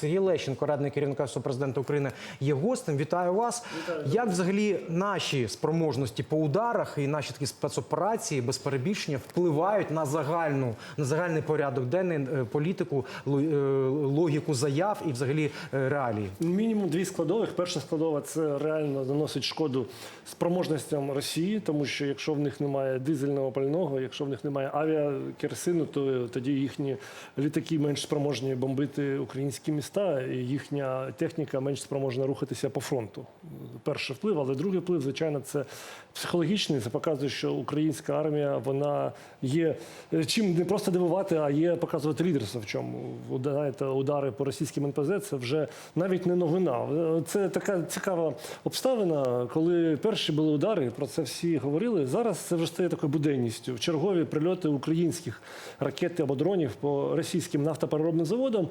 Сергій Лещенко, радник керівника президента України, є гостем. Вітаю вас. Як взагалі наші спроможності по ударах і наші такі спецоперації без перебільшення впливають на загальну на загальний порядок денний е, політику, е, логіку заяв і взагалі е, реалії? Мінімум дві складових. Перша складова це реально наносить шкоду спроможностям Росії, тому що якщо в них немає дизельного пального, якщо в них немає авіакеросину, то тоді їхні літаки менш спроможні бомбити українські міста, і їхня техніка менш спроможна рухатися по фронту. Перший вплив, але другий вплив, звичайно, це психологічний. Це показує, що українська армія вона є е, чим не просто дивувати, а є показувати лідерство в чому. Знаєте, удари по російським НПЗ це вже навіть не новина. Е, Це така цікава обставина, коли перші були удари, про це всі говорили. Зараз це вже стає такою буденністю. Чергові прильоти українських ракет або дронів по російським нафтопереробним заводам.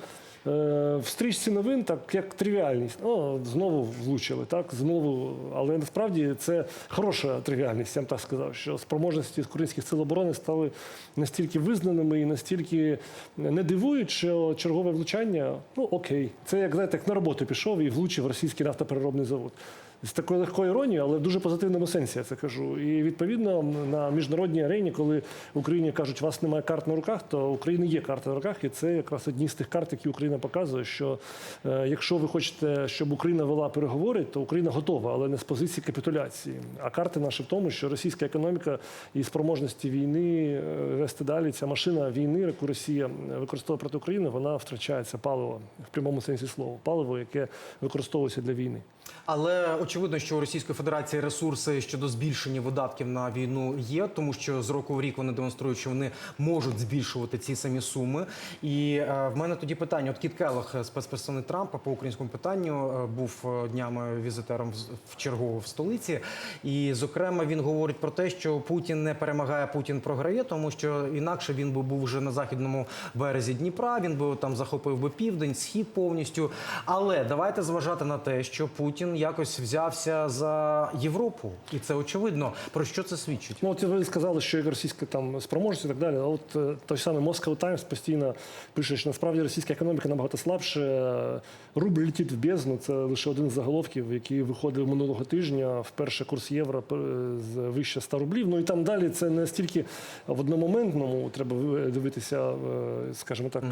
Е, стрічці новин так як тривіальність. О, знову влучили, так знову. Але насправді це хороша тривіальність. Я б так сказав, що спроможності українських сил оборони стали настільки визнаними і настільки не дивують, що чергове влучання, ну окей, це як знаєте, як на роботу пішов і влучив російський нафтопереробний завод. З такою легкою іронією, але в дуже позитивному сенсі я це кажу. І відповідно на міжнародній арені, коли Україні кажуть, у вас немає карт на руках, то у України є карти на руках, і це якраз одні з тих карт, які Україна показує, що е, якщо ви хочете, щоб Україна вела переговори, то Україна готова, але не з позиції капітуляції. А карти наші в тому, що російська економіка і спроможності війни е, вести далі ця машина війни, яку Росія використовує проти України, вона втрачається паливо в прямому сенсі слова. Паливо, яке використовується для війни. Але очевидно, що у Російської Федерації ресурси щодо збільшення видатків на війну є, тому що з року в рік вони демонструють, що вони можуть збільшувати ці самі суми. І е, в мене тоді питання: от Кіт Келлог, е, спецпредставник Трампа по українському питанню, е, був е, днями візитером в- чергово в столиці. І, зокрема, він говорить про те, що Путін не перемагає, Путін програє, тому що інакше він би був вже на західному березі Дніпра. Він би там захопив би південь, схід повністю. Але давайте зважати на те, що Путін якось взявся за Європу, і це очевидно. Про що це свідчить? Ну, от ви сказали, що як російська там спроможність і так далі. А от е, той самий Moscow Times постійно пише, що насправді російська економіка набагато слабше. Рубль летить в бездну. Це лише один з заголовків, який виходив минулого тижня. Вперше курс євро е, з вище 100 рублів. Ну і там далі це не стільки в одномоментному треба ви- дивитися, е, скажімо так,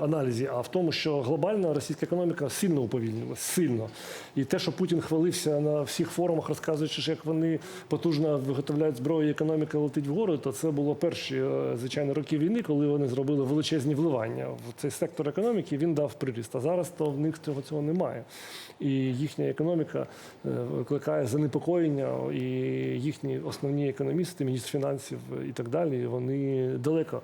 аналізі, а в тому, що глобальна російська економіка сильно уповільнилась, сильно. І те, що Путін хвалився на всіх форумах, розказуючи, що як вони потужно виготовляють зброю, і економіка летить вгору, то це було перші е, звичайно роки війни, коли вони зробили величезні вливання в цей сектор економіки. Він дав приріст. А зараз то в них цього цього немає. І їхня економіка е, викликає занепокоєння, і їхні основні економісти, міністр фінансів і так далі, вони далеко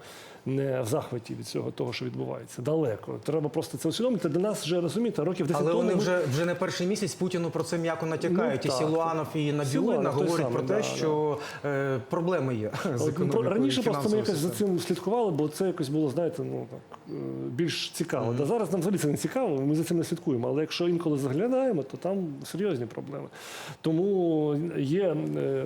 не в захваті від цього того, що відбувається. Далеко. Треба просто це усвідомити. Для нас вже розумієте, років 10 Але тому вони вже вже не перший місяць Путіну про це м'яко натякають. Ну, і Сілуанов, і Набіулина говорять про те, да, що е, проблеми є з ну, економікою. Раніше просто ми якось за цим слідкували, бо це якось було, знаєте, ну так е, більш цікаво. Та зараз нам взагалі це не цікаво, ми за цим не слідкуємо. Але якщо інколи заглядаємо, то там серйозні проблеми. Тому є, е,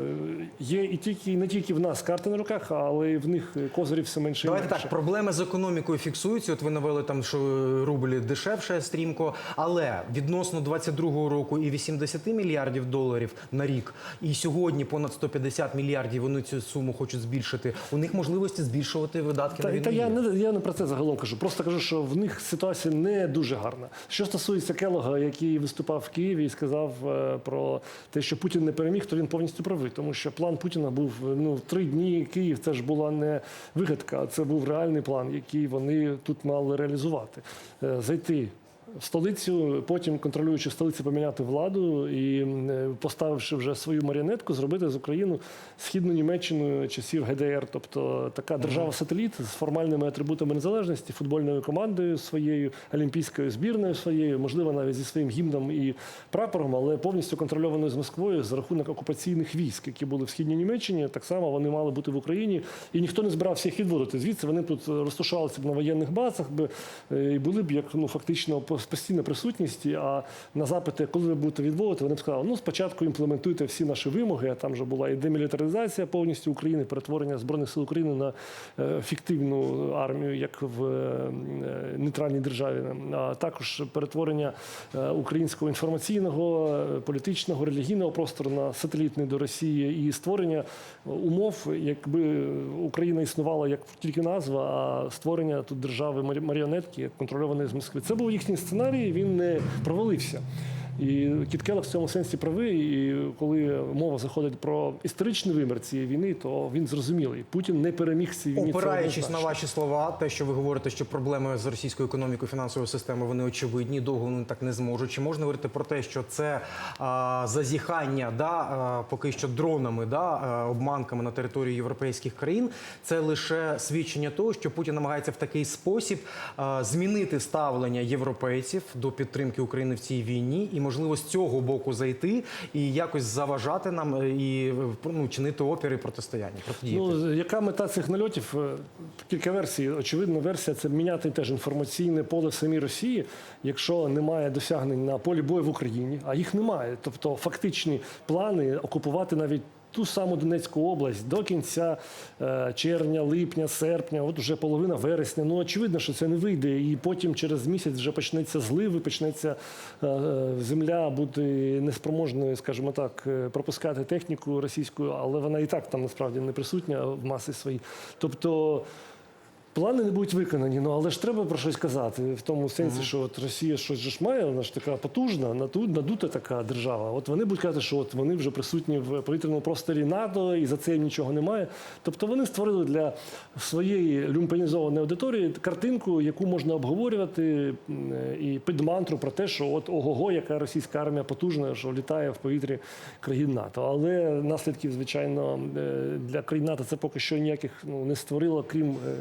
є і тільки не тільки в нас карти на руках, але й в них козирів все менше і менше. так, проблеми з економікою фіксуються. От ви навели там, що рубль дешевше стрімко, але відносно 22-го року і 80 мільярдів доларів на рік, і сьогодні понад 150 мільярдів вони цю суму хочуть збільшити. У них можливості збільшувати видатки на війну. та я не я не про це загалом кажу. Просто кажу, що в них ситуація не дуже гарна. Що стосується Келога, який виступав в Києві і сказав е, про те, що Путін не переміг, то він повністю правий, тому що план Путіна був ну три дні Київ. Це ж була не вигадка, а це був реальний план, який вони тут мали реалізувати. Е, Зайти. Столицю, потім контролюючи столиці, поміняти владу і е, поставивши вже свою маріонетку, зробити з Україну східну Німеччину часів ГДР, тобто така держава-сателіт з формальними атрибутами незалежності, футбольною командою своєю, олімпійською збірною своєю, можливо, навіть зі своїм гімном і прапором, але повністю контрольованою з Москвою за рахунок окупаційних військ, які були в східній Німеччині. Так само вони мали бути в Україні, і ніхто не збирався їх відводити. Звідси вони тут розташувалися б на воєнних базах би е, і були б як ну фактично постійна присутність. А на запити, коли ви будете відводити, вони б сказали, ну спочатку імплементуйте всі наші вимоги. А там вже була і демілітаризація повністю України, перетворення збройних сил України на е, фіктивну армію, як в е, нейтральній державі, а також перетворення е, українського інформаційного, е, політичного, релігійного простору на сателітний до Росії і створення умов, якби Україна існувала як тільки назва, а створення тут держави марі- маріонетки, контрольованої з Москви. Це був їхній сценарій, він не провалився. І Кіт Келлог в цьому сенсі правий. І коли мова заходить про історичний вимір цієї війни, то він зрозумілий. Путін не переміг цій війні. Опираючись на ваші слова, те, що ви говорите, що проблеми з російською економікою фінансовою системою вони очевидні, довго вони так не зможуть. Чи можна говорити про те, що це а, зазіхання, да, а, поки що дронами, да, обманками на території європейських країн, це лише свідчення того, що Путін намагається в такий спосіб а, змінити ставлення європейців до підтримки України в цій війні, і можливо з цього боку зайти і якось заважати нам е, і е, ну, чинити опір і протистояння. Ну, яка мета цих нальотів? Е, Кілька версій. Очевидно, версія це міняти теж інформаційне поле в самій Росії, якщо немає досягнень на полі бою в Україні, а їх немає. Тобто фактичні плани окупувати навіть. Ту саму Донецьку область до кінця е, червня, липня, серпня, от вже половина вересня. Ну очевидно, що це не вийде. І потім через місяць вже почнеться зливи, почнеться е, е, земля бути неспроможною, скажімо так, пропускати техніку російську, але вона і так там насправді не присутня в маси своїй. Тобто. Плани не будуть виконані, ну але ж треба про щось казати в тому сенсі, що от Росія щось же ж має, вона ж така потужна, наду- надута така держава. От вони будуть казати, що от вони вже присутні в повітряному просторі НАТО, і за це їм нічого немає. Тобто вони створили для своєї люмпенізованої аудиторії картинку, яку можна обговорювати і під мантру про те, що от ого-го, яка російська армія потужна, що літає в повітрі країн НАТО. Але наслідків, звичайно, е, для країн НАТО це поки що ніяких ну, не створило, крім е,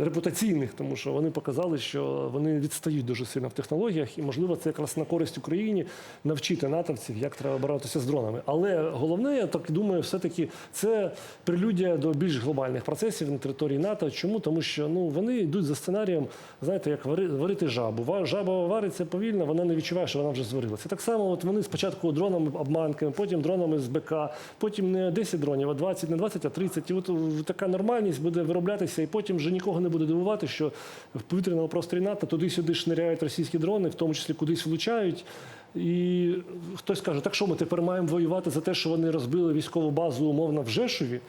репутаційних, тому що вони показали, що вони відстають дуже сильно в технологіях, і можливо це якраз на користь Україні навчити натовців, як треба боротися з дронами. Але головне, я так думаю, все-таки це прелюдія до більш глобальних процесів на території НАТО. Чому? Тому що ну вони йдуть за сценарієм, знаєте, як варити жабу. Жаба вариться повільно, вона не відчуває, що вона вже зварилася. Так само, от вони спочатку дронами обманками, потім дронами з БК, потім не 10 дронів, а 20, не 20, а 30. І от е, така нормальність буде вироблятися, і потім вже нікого не буде дивувати, що в повітряному просторі НАТО туди-сюди шниряють російські дрони, в тому числі кудись влучають. І хтось каже, так що ми тепер маємо воювати за те, що вони розбили військову базу умовно в Жешові.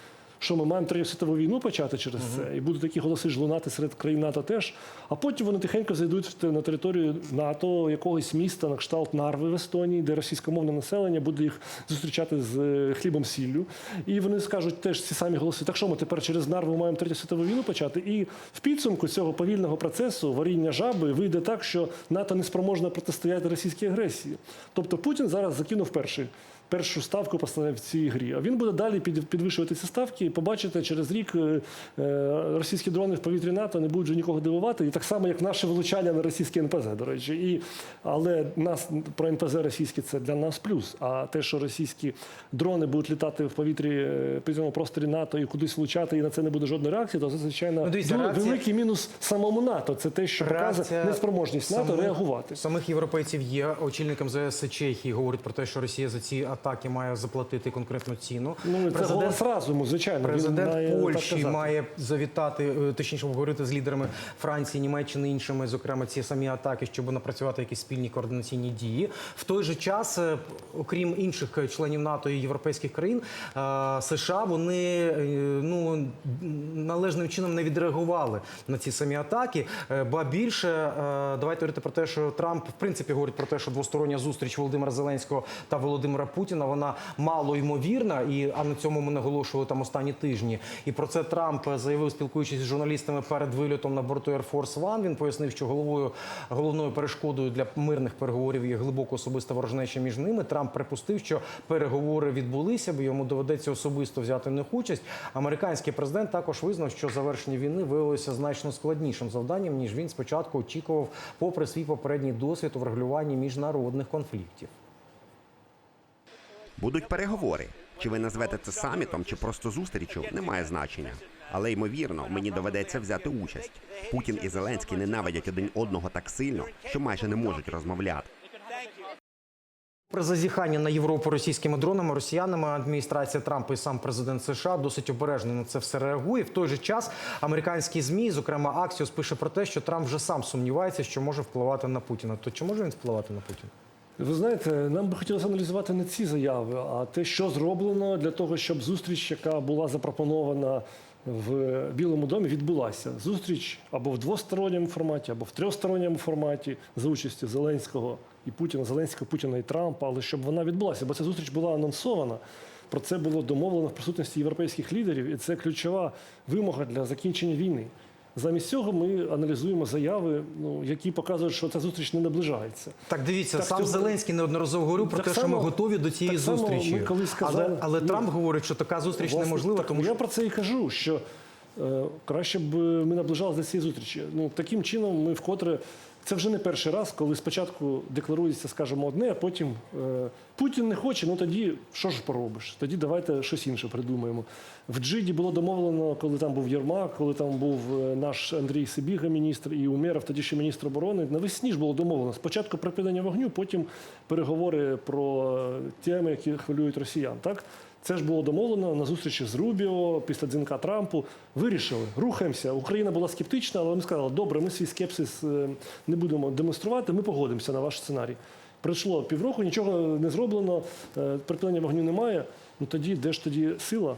Що ми маємо третю світову війну почати через це, і будуть такі голоси ж лунати серед країн НАТО теж. А потім вони тихенько зайдуть на територію НАТО якогось міста на кшталт Нарви в Естонії, де російськомовне населення буде їх зустрічати з е, хлібом сіллю. І вони скажуть теж ці самі голоси. Так що ми тепер через Нарву маємо третю світову війну почати? І в підсумку цього повільного процесу варіння жаби вийде так, що НАТО не спроможна протистояти російській агресії. Тобто Путін зараз закинув перший першу ставку поставив в цій грі. А він буде далі під, підвищувати ці ставки і побачите, через рік е, е, російські дрони в повітрі НАТО не будуть вже нікого дивувати. І так само, як наше влучання на російське НПЗ, до речі. І, але нас про НПЗ російське це для нас плюс. А те, що російські дрони будуть літати в повітрі е, повітряному просторі НАТО і кудись влучати, і на це не буде жодної реакції, то це звичайно Ну, дивіться, реакція- великий мінус самому НАТО. Це те, що показує Реакція неспроможність НАТО самих- реагувати. Самих європейців є. Очільник МЗС Чехії говорить про те, що Росія за ці атаки має заплатити конкретну ціну. Ну це голос разуму, звичайно. Він Президент має так Польщі має завітати, е, точніше обговорити з лідерами Франції, Німеччини іншими, зокрема ці самі атаки, щоб напрацювати якісь спільні координаційні дії. В той же час, е, окрім інших членів НАТО і європейських країн, е, США вони ну належним чином не відреагували на ці самі атаки. Ба більше давайте говорити про те, що Трамп в принципі говорить про те, що двостороння зустріч Володимира Зеленського та Володимира Путіна вона мало ймовірна, і а на цьому ми наголошували там останні тижні. І про це Трамп заявив, спілкуючись з журналістами перед вильотом на борту Air Force One. Він пояснив, що головою головною перешкодою для мирних переговорів є глибоко особиста ворожнеча між ними. Трамп припустив, що переговори відбулися, бо йому доведеться особисто взяти в них участь. Американський президент також визнав, що завершення війни виявилося значно складнішим завданням ніж він спочатку очікував, попри свій попередній досвід у врегулюванні міжнародних конфліктів. Будуть переговори. Чи ви назвете це самітом, чи просто зустрічю, немає значення. Але ймовірно, мені доведеться взяти участь. Путін і Зеленський ненавидять один одного так сильно, що майже не можуть розмовляти. При зазіханні на Європу російськими дронами, росіянами адміністрація Трампа і сам президент США досить обережно на це все реагує. В той же час американські змі, зокрема Аксіос, пише про те, що Трамп вже сам сумнівається, що може впливати на Путіна. То чи може він впливати на Путіна? Ви знаєте, нам би хотілося аналізувати не ці заяви, а те, що зроблено для того, щоб зустріч, яка була запропонована в Білому домі, відбулася. Зустріч або в двосторонньому форматі, або в трьохсторонньому форматі за участю Зеленського і Путіна, Зеленського, Путіна і Трампа, але щоб вона відбулася, бо ця зустріч була анонсована. Про це було домовлено в присутності європейських лідерів, і це ключова вимога для закінчення війни. Замість цього ми аналізуємо заяви, ну, які показують, що ця зустріч не наближається. Так, дивіться, Так, сам цього- Зеленський неодноразово говорив про Так те, що ми готові до цієї так само зустрічі. ми колись сказали- але але Трамп говорить, що така зустріч Власне, неможлива, так, тому я про це і кажу, що краще б ми наближалися до цієї зустрічі. Ну таким чином, ми вкотре це вже не перший раз, коли спочатку декларується, скажімо, одне, а потім е, Путін не хоче. Ну тоді що ж поробиш? Тоді давайте щось інше придумаємо. В Джиді було домовлено, коли там був Єрмак, коли там був е, наш Андрій Сибіга, міністр, і Умєров, тоді ще міністр оборони. Навесні ж було домовлено. Спочатку припинення вогню, потім переговори про е, теми, які хвилюють росіян. Так це ж було домовлено на зустрічі з Рубіо після дзвінка Трампу. Вирішили, рухаємося. Україна була скептична, але вони сказали, добре, ми свій скепсис е, не будемо демонструвати, ми погодимося на ваш сценарій. Пройшло півроку, нічого не зроблено, е, припинення вогню немає. Ну тоді де ж тоді сила,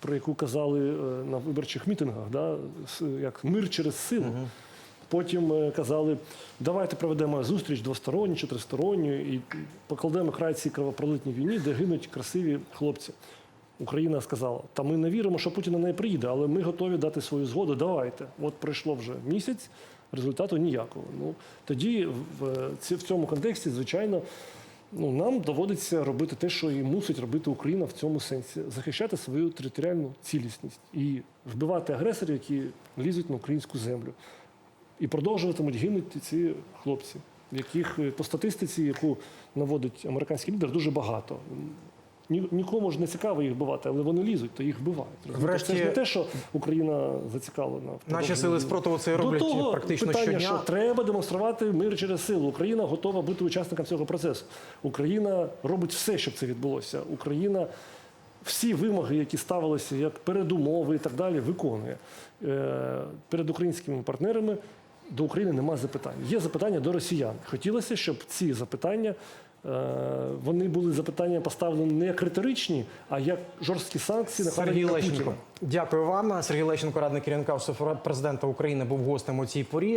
про яку казали е, на виборчих мітингах, да? як мир через силу. Потім е, казали, давайте проведемо зустріч двосторонню чи тристоронню і покладемо край цій кровопролитній війні, де гинуть красиві хлопці. Україна сказала, та ми не віримо, що Путін на неї приїде, але ми готові дати свою згоду. Давайте. От пройшло вже місяць, результату ніякого. Ну тоді в, в цьому контексті, звичайно, ну, нам доводиться робити те, що і мусить робити Україна в цьому сенсі захищати свою територіальну цілісність і вбивати агресорів, які лізуть на українську землю. І продовжуватимуть гинути ці хлопці, яких е, по статистиці, яку наводить американський лідер, дуже багато. Ні, нікому ж не цікаво їх вбивати, але вони лізуть, то їх вбивають. Розумієте? Врешті- Це ж не те, що Україна зацікавлена. наші сили спротиву це До роблять того практично питання, щодня. що треба демонструвати мир через силу. Україна готова бути учасником цього процесу. Україна робить все, щоб це відбулося. Україна всі вимоги, які ставилися як передумови і так далі, виконує. Е, Перед українськими партнерами до України нема запитань. Є запитання до росіян. Хотілося, щоб ці запитання. е, Вони були запитання поставлені не як риторичні, а як жорсткі санкції на Сергій Лещенко. Дякую вам. Сергій Лещенко, радник керівника Офісу президента України, був гостем у цій порі.